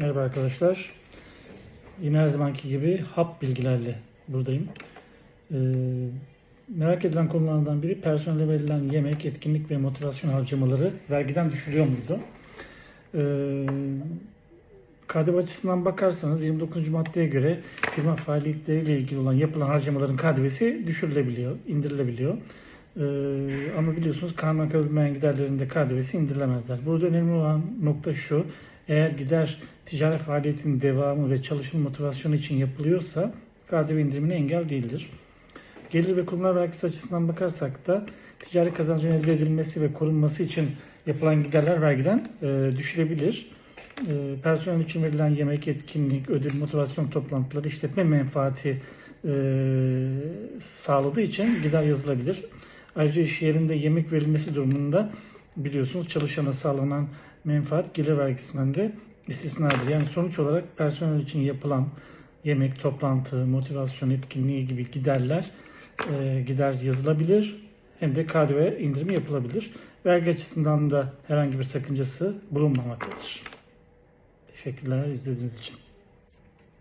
Merhaba arkadaşlar. Yine her zamanki gibi hap bilgilerle buradayım. Ee, merak edilen konulardan biri personele verilen yemek, etkinlik ve motivasyon harcamaları vergiden düşürüyor muydu? Ee, KDV açısından bakarsanız 29. maddeye göre firma faaliyetleriyle ilgili olan yapılan harcamaların KDV'si düşürülebiliyor, indirilebiliyor. Ee, ama biliyorsunuz kanuna kabulmeyen giderlerinde KDV'si indirilemezler. Burada önemli olan nokta şu. Eğer gider ticari faaliyetin devamı ve çalışma motivasyonu için yapılıyorsa KDV indirimine engel değildir. Gelir ve kurumlar vergisi açısından bakarsak da ticari kazancın elde edilmesi ve korunması için yapılan giderler vergiden e, düşülebilir. E, personel için verilen yemek, etkinlik, ödül, motivasyon toplantıları işletme menfaati e, sağladığı için gider yazılabilir. Ayrıca iş yerinde yemek verilmesi durumunda biliyorsunuz çalışana sağlanan menfaat gelir vergisinden de istisnadır. Yani sonuç olarak personel için yapılan yemek, toplantı, motivasyon etkinliği gibi giderler e, gider yazılabilir hem de KDV indirimi yapılabilir. Vergi açısından da herhangi bir sakıncası bulunmamaktadır. Teşekkürler izlediğiniz için.